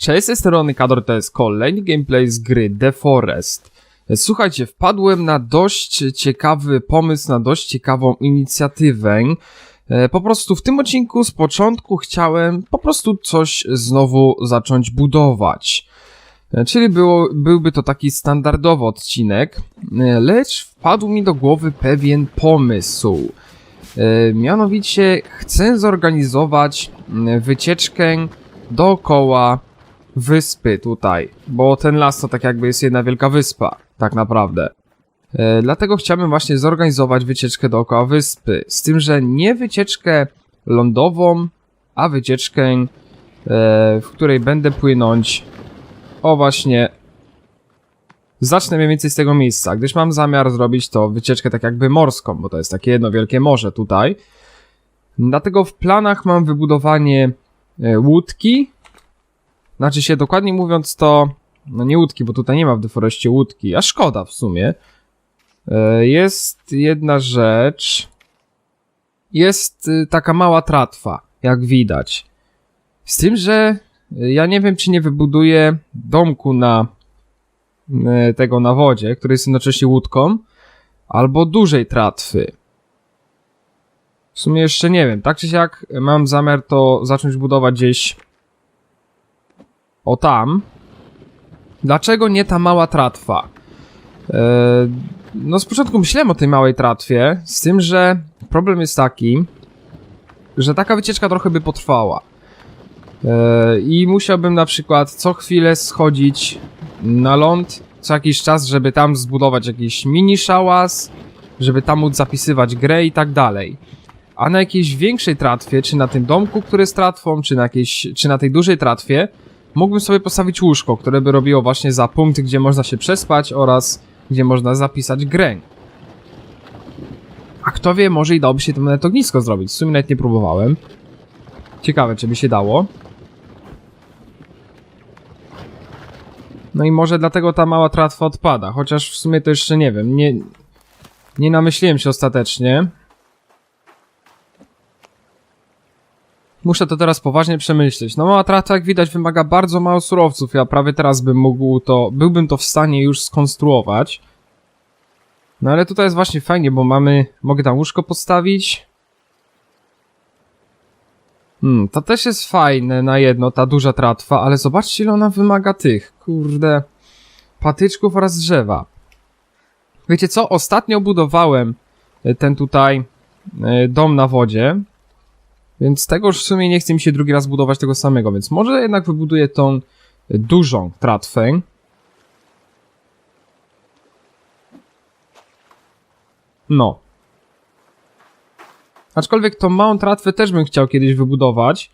Cześć, z tej strony Kador, to jest kolejny gameplay z gry The Forest. Słuchajcie, wpadłem na dość ciekawy pomysł, na dość ciekawą inicjatywę. E, Po prostu w tym odcinku z początku chciałem po prostu coś znowu zacząć budować. E, Czyli było, byłby to taki standardowy odcinek, e, lecz wpadł mi do głowy pewien pomysł. Mianowicie chcę zorganizować m, wycieczkę dookoła wyspy tutaj, bo ten las to tak jakby jest jedna wielka wyspa, tak naprawdę. E, dlatego chciałbym właśnie zorganizować wycieczkę dookoła wyspy, z tym, że nie wycieczkę lądową, a wycieczkę, e, w której będę płynąć o właśnie Zacznę mniej więcej z tego miejsca, gdyż mam zamiar zrobić to wycieczkę tak jakby morską, bo to jest takie jedno wielkie morze tutaj. Dlatego w planach mam wybudowanie e, łódki. Znaczy się dokładnie mówiąc to, no nie łódki, bo tutaj nie ma w deforeście łódki, a szkoda w sumie. E, Jest jedna rzecz. Jest y, taka mała tratwa, jak widać. Z tym, że y, ja nie wiem, czy nie wybuduję domku na y, tego na wodzie, który jest jednocześnie łódką, albo dużej tratwy. W sumie jeszcze nie wiem. Tak czy siak mam zamiar to zacząć budować gdzieś o tam. Dlaczego nie ta mała tratwa? E, no z początku myślałem o tej małej tratwie, z tym, że problem jest taki, że taka wycieczka trochę by potrwała. E, I musiałbym na przykład co chwilę schodzić na ląd, co jakiś czas, żeby tam zbudować jakiś mini szałas, żeby tam móc zapisywać grę i tak dalej. A na jakiejś większej tratwie, czy na tym domku, który jest tratwą, czy na, jakiejś, czy na tej dużej tratwie, mógłbym sobie postawić łóżko, które by robiło właśnie za punkt, gdzie można się przespać oraz gdzie można zapisać grę. A kto wie, może i dałoby się tam nawet ognisko zrobić. W sumie nawet nie próbowałem. Ciekawe, czy by się dało. No i może dlatego ta mała tratwa odpada, chociaż w sumie to jeszcze nie wiem. Nie, nie namyśliłem się ostatecznie. Muszę to teraz poważnie przemyśleć. No mała tratwa, jak widać, wymaga bardzo mało surowców. Ja prawie teraz bym mógł to, byłbym to w stanie już skonstruować. No ale tutaj jest właśnie fajnie, bo mamy, mogę tam łóżko postawić. Hmm, to też jest fajne na jedno, ta duża tratwa, ale zobaczcie ile ona wymaga tych, kurde, patyczków oraz drzewa. Wiecie co, ostatnio budowałem e, ten tutaj e, dom na wodzie, więc tego już w sumie nie chce mi się drugi raz budować tego samego, więc może jednak wybuduję tą dużą tratwę. No. Aczkolwiek tą małą tratwę też bym chciał kiedyś wybudować.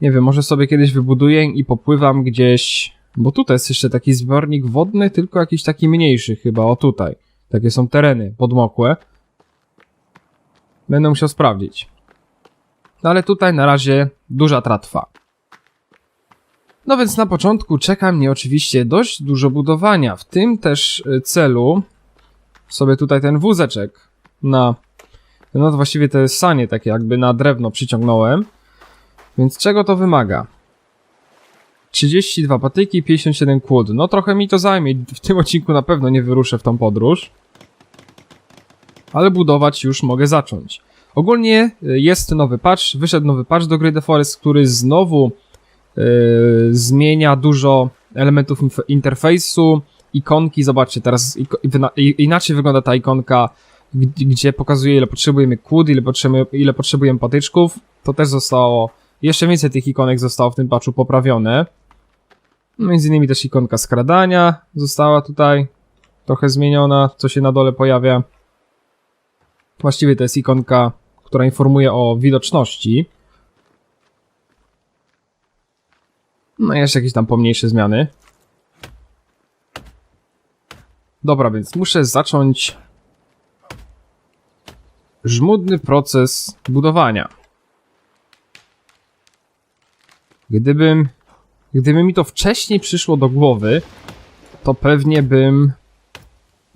Nie wiem, może sobie kiedyś wybuduję i popływam gdzieś... Bo tutaj jest jeszcze taki zbiornik wodny, tylko jakiś taki mniejszy chyba, o tutaj. Takie są tereny podmokłe. Będę musiał sprawdzić. No ale tutaj na razie duża tratwa. No więc na początku czeka mnie oczywiście dość dużo budowania. W tym też y, celu sobie tutaj ten wózeczek na... No to właściwie jest sanie takie jakby na drewno przyciągnąłem. Więc czego to wymaga? 32 patyki, 57 kłód. No trochę mi to zajmie. W tym odcinku na pewno nie wyruszę w tą podróż. Ale budować już mogę zacząć. Ogólnie y, jest nowy patch, wyszedł nowy patch do gry The Forest, który znowu yy, zmienia dużo elementów interfejsu, ikonki, zobaczcie, teraz inaczej wygląda ta ikonka, gdzie pokazuje ile potrzebujemy kłód, ile potrzebujemy, ile potrzebujemy patyczków, to też zostało, jeszcze więcej tych ikonek zostało w tym patchu poprawione. Między innymi też ikonka skradania została tutaj trochę zmieniona, co się na dole pojawia. Właściwie to jest ikonka, która informuje o widoczności. No i jeszcze jakieś tam pomniejsze zmiany. Dobra, więc muszę zacząć żmudny proces budowania. Gdybym, gdyby mi to wcześniej przyszło do głowy, to pewnie bym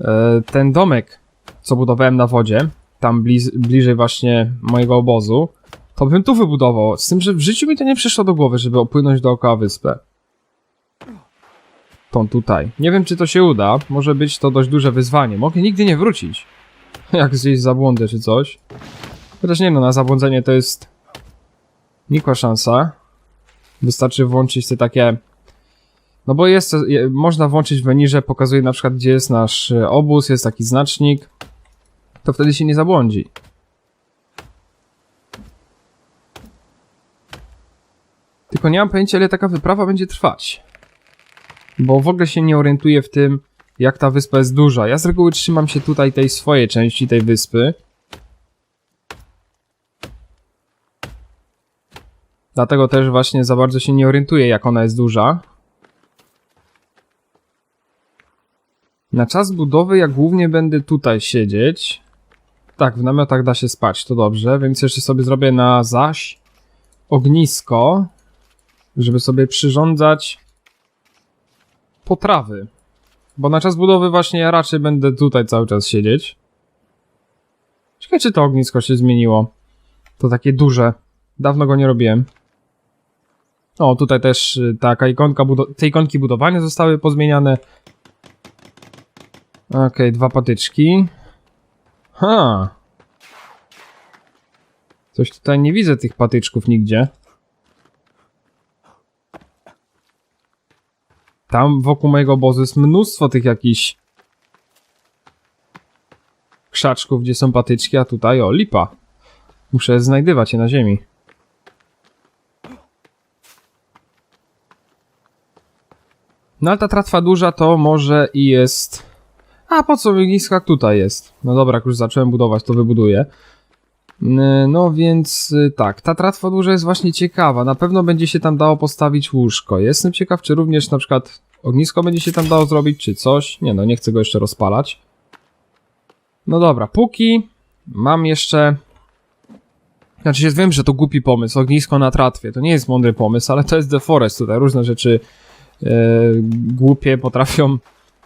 e, ten domek, co budowałem na wodzie, tam bliz, bliżej właśnie mojego obozu, to bym tu wybudował. Z tym, że w życiu mi to nie przyszło do głowy, żeby opłynąć dookoła wyspę. Tą tutaj. Nie wiem, czy to się uda. Może być to dość duże wyzwanie. Mogę nigdy nie wrócić. Jak gdzieś zabłądę czy coś. Chociaż nie no, na zabłądzenie to jest nikła szansa. Wystarczy włączyć te takie... No bo jest, je- można włączyć menu, że pokazuje na przykład gdzie jest nasz e, obóz, jest taki znacznik. To wtedy się nie zabłądzi. Tylko nie mam pojęcia ile taka wyprawa będzie trwać. Bo w ogóle się nie orientuję w tym, jak ta wyspa jest duża. Ja z reguły trzymam się tutaj tej swojej części tej wyspy. Dlatego też właśnie za bardzo się nie orientuję, jak ona jest duża. Na czas budowy ja głównie będę tutaj siedzieć. Tak, w namiotach da się spać, to dobrze, więc jeszcze sobie zrobię na zaś ognisko, żeby sobie przyrządzać potrawy. Bo na czas budowy właśnie ja raczej będę tutaj cały czas siedzieć. Ciekawe, czy to ognisko się zmieniło. To takie duże. Dawno go nie robiłem. O, tutaj też y, taka ikonka, te ikonki budowania zostały pozmieniane. Okej, dwa patyczki. Ha. Coś tutaj nie widzę tych patyczków nigdzie. Tam wokół mojego obozu jest mnóstwo tych jakichś krzaczków, gdzie są patyczki, a tutaj o, lipa. Muszę znajdywać je na ziemi. No ale ta tratwa duża to może i jest... A po co ognisko jak tutaj jest? No dobra, jak już zacząłem budować, to wybuduję. No więc y, tak, ta tratwa duża jest właśnie ciekawa. Na pewno będzie się tam dało postawić łóżko. Jestem ciekaw, czy również na przykład ognisko będzie się tam dało zrobić, czy coś. Nie no, nie chcę go jeszcze rozpalać. No dobra, póki mam jeszcze... Znaczy się wiem, że to głupi pomysł, ognisko na tratwie. To nie jest mądry pomysł, ale to jest The Forest tutaj. Różne rzeczy e, głupie potrafią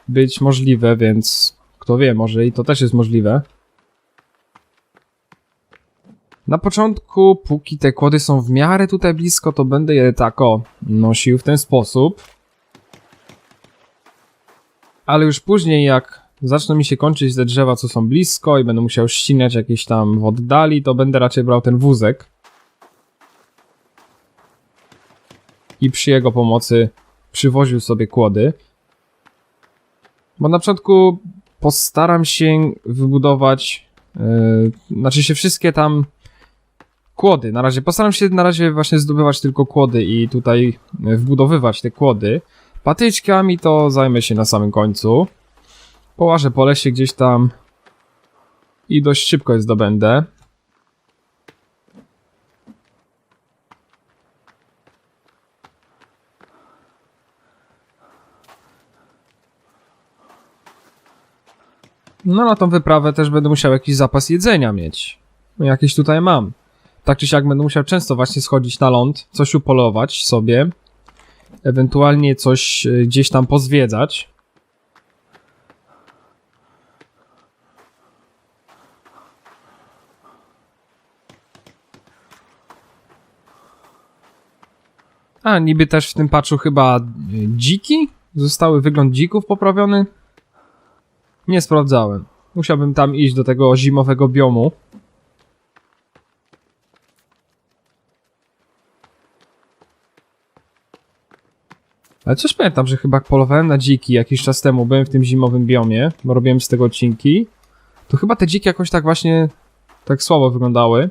być możliwe, więc kto wie, może i to też jest możliwe. Na początku, póki te kłody są w miarę tutaj blisko, to będę je tak o nosił w ten sposób. Ale już później, jak zaczną mi się kończyć te drzewa, co są blisko i będę musiał ścinać jakieś tam w oddali, to będę raczej brał ten wózek. I przy jego pomocy przywoził sobie kłody. Bo na początku postaram się wybudować, yy, znaczy się wszystkie tam kłody. Na razie postaram się na razie właśnie zdobywać tylko kłody i tutaj e, wbudowywać te kłody. Patyczkami to zajmę się na samym końcu. Połażę po lesie gdzieś tam i dość szybko je zdobędę. No na tą wyprawę też będę musiał jakiś zapas jedzenia mieć. Jakieś tutaj mam. Tak czy siak będę musiał często właśnie schodzić na ląd, coś upolować sobie, ewentualnie coś e, gdzieś tam pozwiedzać. A, niby też w tym patchu chyba e, dziki? Zostały wygląd dzików poprawiony? Nie sprawdzałem. Musiałbym tam iść do tego zimowego biomu. Ale coś pamiętam, że chyba polowałem na dziki jakiś czas temu, byłem w tym zimowym biomie, bo robiłem z tego odcinki, to chyba te dziki jakoś tak właśnie tak słabo wyglądały.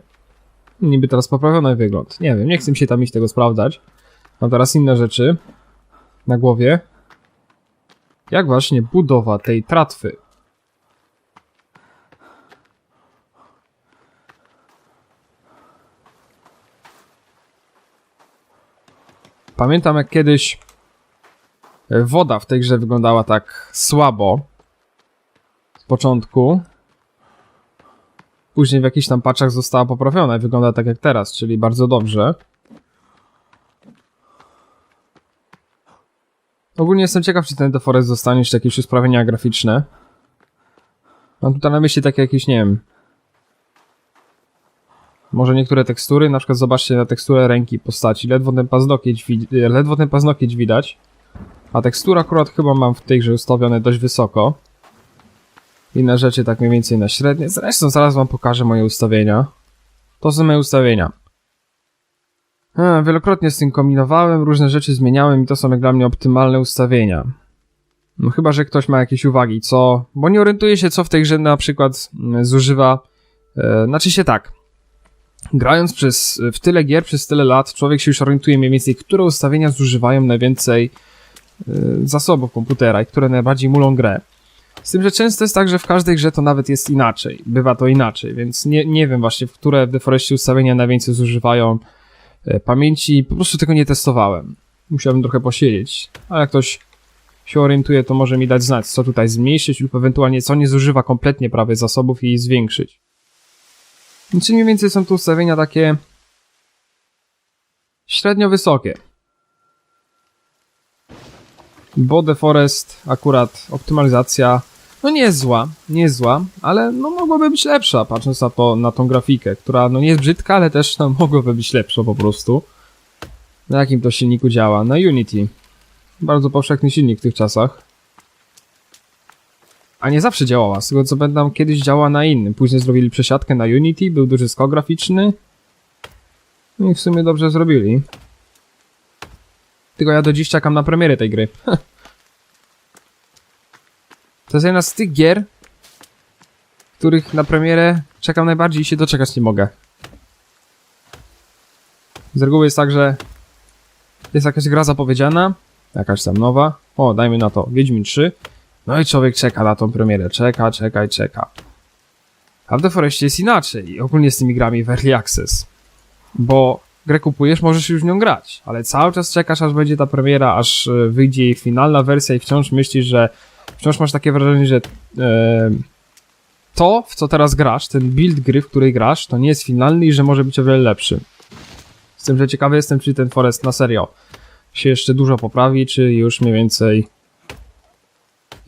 Niby teraz poprawiony wygląd. Nie wiem, nie chcę się tam iść tego sprawdzać. Mam teraz inne rzeczy na głowie. Jak właśnie budowa tej tratwy. Pamiętam jak kiedyś woda w tej grze wyglądała tak słabo z początku. Później w jakichś tam paczach została poprawiona i wygląda tak jak teraz, czyli bardzo dobrze. Ogólnie jestem ciekaw, czy ten The Forest zostanie jeszcze jakieś usprawnienia graficzne. Mam tutaj na myśli takie jakieś, nie wiem... Może niektóre tekstury, na przykład zobaczcie na teksturę ręki postaci, ledwo ten paznokieć, ledwo ten paznokieć widać. A tekstur akurat chyba mam w tej grze ustawione dość wysoko. Inne rzeczy tak mniej więcej na średnie. Zresztą zaraz wam pokażę moje ustawienia. To są moje ustawienia. Wielokrotnie z tym kombinowałem, różne rzeczy zmieniałem i to są jak dla mnie optymalne ustawienia. No chyba, że ktoś ma jakieś uwagi, co... Bo nie orientuję się, co w tej grze na przykład mm, zużywa... E, znaczy się tak. Grając przez, w tyle gier, przez tyle lat, człowiek się już orientuje mniej więcej, które ustawienia zużywają najwięcej e, zasobów komputera i które najbardziej mulą grę. Z tym, że często jest tak, że w każdej grze to nawet jest inaczej. Bywa to inaczej, więc nie, nie wiem właśnie, w które w Deforestie ustawienia najwięcej zużywają e, pamięci. Po prostu tego nie testowałem. Musiałbym trochę posiedzieć. A jak ktoś się orientuje, to może mi dać znać, co tutaj zmniejszyć lub ewentualnie co nie zużywa kompletnie prawie zasobów i zwiększyć. Czyli mniej więcej są tu ustawienia takie średnio wysokie. Bo The Forest akurat optymalizacja no nie jest zła, nie jest zła, ale no mogłaby być lepsza, patrząc na to, na tą grafikę, która no nie jest brzydka, ale też no, mogłaby być lepsza po prostu. Na jakim to silniku działa? Na Unity. Bardzo powszechny silnik w tych czasach. A nie zawsze działała, z tego co pamiętam kiedyś działała na innym. Później zrobili przesiadkę na Unity, był duży skok graficzny. No i w sumie dobrze zrobili. Tylko ja do dziś czekam na premierę tej gry. to jest jedna z tych gier, których na premierę czekam najbardziej i się doczekać nie mogę. Z reguły jest tak, że jest jakaś gra zapowiedziana, jakaś tam nowa. O, dajmy na to, Wiedźmin 3. No i człowiek czeka na tą premierę, czeka, czeka i czeka. A w The Forestie jest inaczej, ogólnie z tymi grami w Early Access. Bo grę kupujesz, możesz już w nią grać, ale cały czas czekasz, aż będzie ta premiera, aż e, wyjdzie jej finalna wersja i wciąż myślisz, że wciąż masz takie wrażenie, że e, to, w co teraz grasz, ten build gry, w której grasz, to nie jest finalny i że może być o wiele lepszy. Z tym, że ciekawy jestem, czy ten Forest na serio się jeszcze dużo poprawi, czy już mniej więcej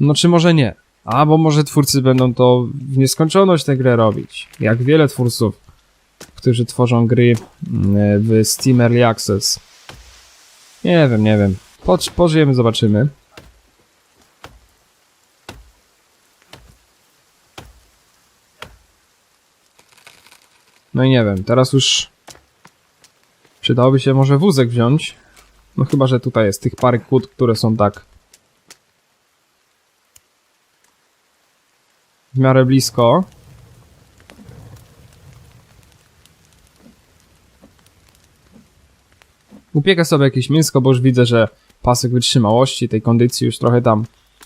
no czy może nie. Albo może twórcy będą to w nieskończoność tę grę robić. Jak wiele twórców, którzy tworzą gry mm, w Steam Early Access. Nie wiem, nie wiem. Po, pożyjemy, zobaczymy. No i nie wiem, teraz już przydałoby się może wózek wziąć. No chyba, że tutaj jest tych parę kłód, które są tak w miarę blisko. Upiekę sobie jakieś mięsko, bo już widzę, że pasek wytrzymałości tej kondycji już trochę tam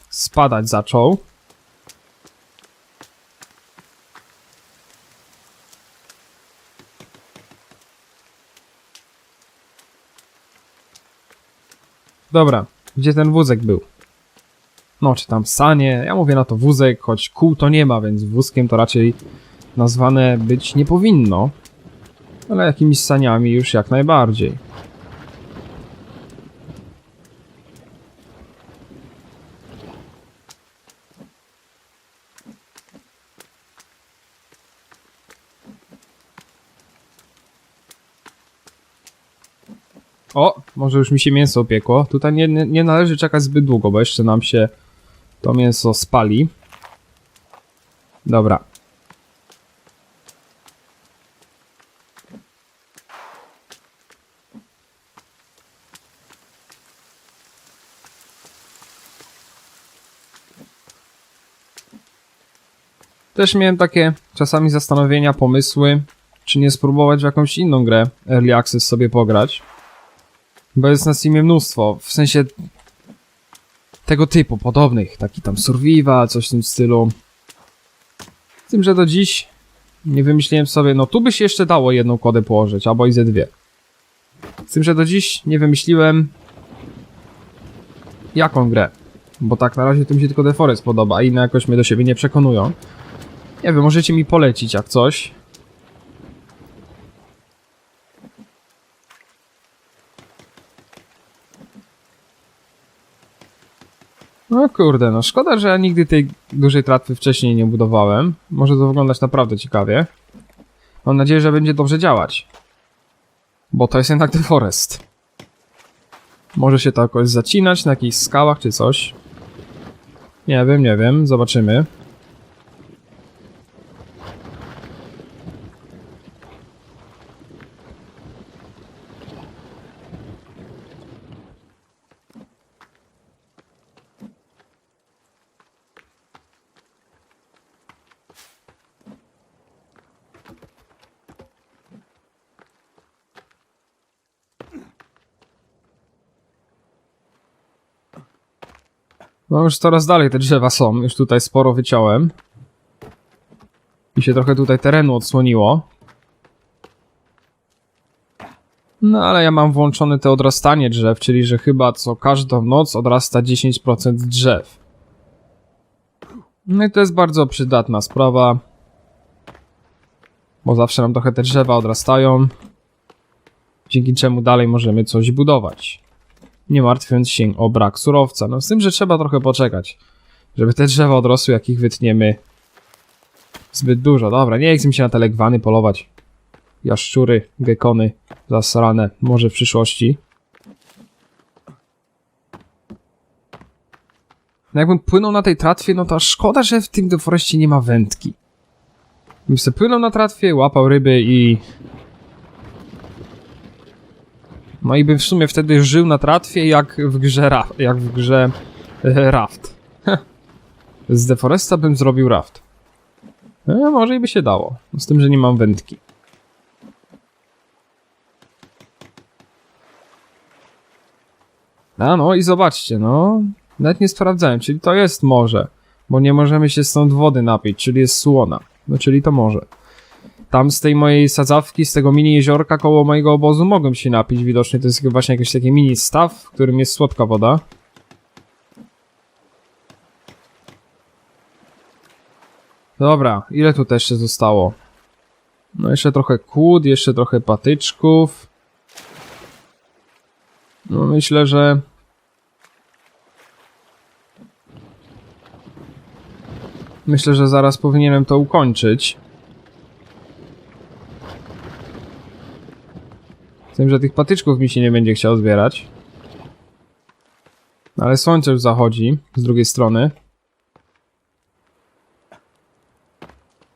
spadać zaczął. Dobra, gdzie ten wózek był? No czy tam sanie, ja mówię na to wózek, choć kół to nie ma, więc wózkiem to raczej nazwane być nie powinno, ale jakimiś saniami już jak najbardziej. O, może już mi się mięso opiekło. Tutaj nie, nie, nie należy czekać zbyt długo, bo jeszcze nam się to mięso spali. Dobra. Też miałem takie czasami zastanowienia, pomysły, czy nie spróbować w jakąś inną grę Early Access sobie pograć. Bo jest na Steamie mnóstwo, w sensie tego typu, podobnych, taki tam survival, coś w tym stylu. Z tym, że do dziś nie wymyśliłem sobie, no tu by się jeszcze dało jedną kodę położyć, albo i ze dwie. Z tym, że do dziś nie wymyśliłem jaką grę. Bo tak na razie to mi się tylko The Forest podoba, a inne jakoś mnie do siebie nie przekonują. Nie wiem, możecie mi polecić jak coś. No kurde, no szkoda, że ja nigdy tej dużej tratwy wcześniej nie budowałem. Może to wyglądać naprawdę ciekawie. Mam nadzieję, że będzie dobrze działać. Bo to jest jednak The Forest. Może się to jakoś zacinać na jakichś skałach czy coś. Nie wiem, nie wiem, zobaczymy. No już coraz dalej te drzewa są, już tutaj sporo wyciąłem. I się trochę tutaj terenu odsłoniło. No ale ja mam włączone te odrastanie drzew, czyli że chyba co każdą noc odrasta 10% drzew. No i to jest bardzo przydatna sprawa. Bo zawsze nam trochę te drzewa odrastają. Dzięki czemu dalej możemy coś budować nie martwiąc się o brak surowca. No z tym, że trzeba trochę poczekać, żeby te drzewa odrosły, jak ich wytniemy zbyt dużo. Dobra, nie chcę mi się na te legwany polować. Jaszczury, gekony, zasrane, może w przyszłości. No jakbym płynął na tej tratwie, no to szkoda, że w tym deforeście nie ma wędki. Bym sobie płynął na tratwie, łapał ryby i no i bym w sumie wtedy żył na tratwie jak w grze, ra jak w grze e, Raft. Z Deforesta bym zrobił Raft. E, może i by się dało. Z tym, że nie mam wędki. A no i zobaczcie, no. Nawet nie sprawdzałem, czyli to jest morze. Bo nie możemy się stąd wody napić, czyli jest słona. No czyli to morze. Tam z tej mojej sadzawki, z tego mini jeziorka koło mojego obozu mogłem się napić. Widocznie to jest właśnie jakiś taki mini staw, w którym jest słodka woda. Dobra, ile tu też jeszcze zostało? No jeszcze trochę kłód, jeszcze trochę patyczków. No myślę, że... Myślę, że zaraz powinienem to ukończyć. Tym, że tych patyczków mi się nie będzie chciał zbierać. Ale słońce już zachodzi z drugiej strony.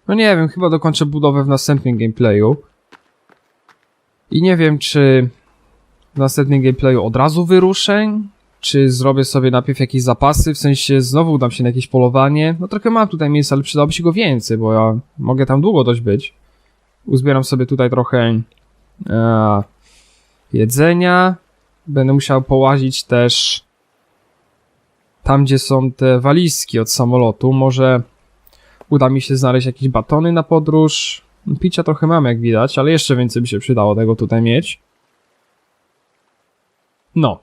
No nie wiem, chyba dokończę budowę w następnym gameplayu. I nie wiem, czy w następnym gameplayu od razu wyruszę, czy zrobię sobie najpierw jakieś zapasy, w sensie znowu udam się na jakieś polowanie. No trochę mam tutaj miejsca, ale przydałoby się go więcej, bo ja mogę tam długo dość być. Uzbieram sobie tutaj trochę e, jedzenia. Będę musiał połazić też tam, gdzie są te walizki od samolotu. Może uda mi się znaleźć jakieś batony na podróż. Picia trochę mam, jak widać, ale jeszcze więcej by się przydało tego tutaj mieć. No.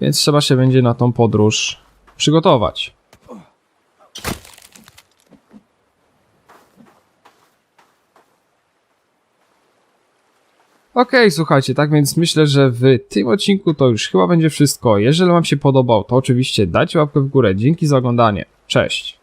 Więc trzeba się będzie na tą podróż przygotować. Okej, słuchajcie, tak więc myślę, że w tym odcinku to już chyba będzie wszystko. Jeżeli wam się podobał, to oczywiście dajcie łapkę w górę. Dzięki za oglądanie. Cześć!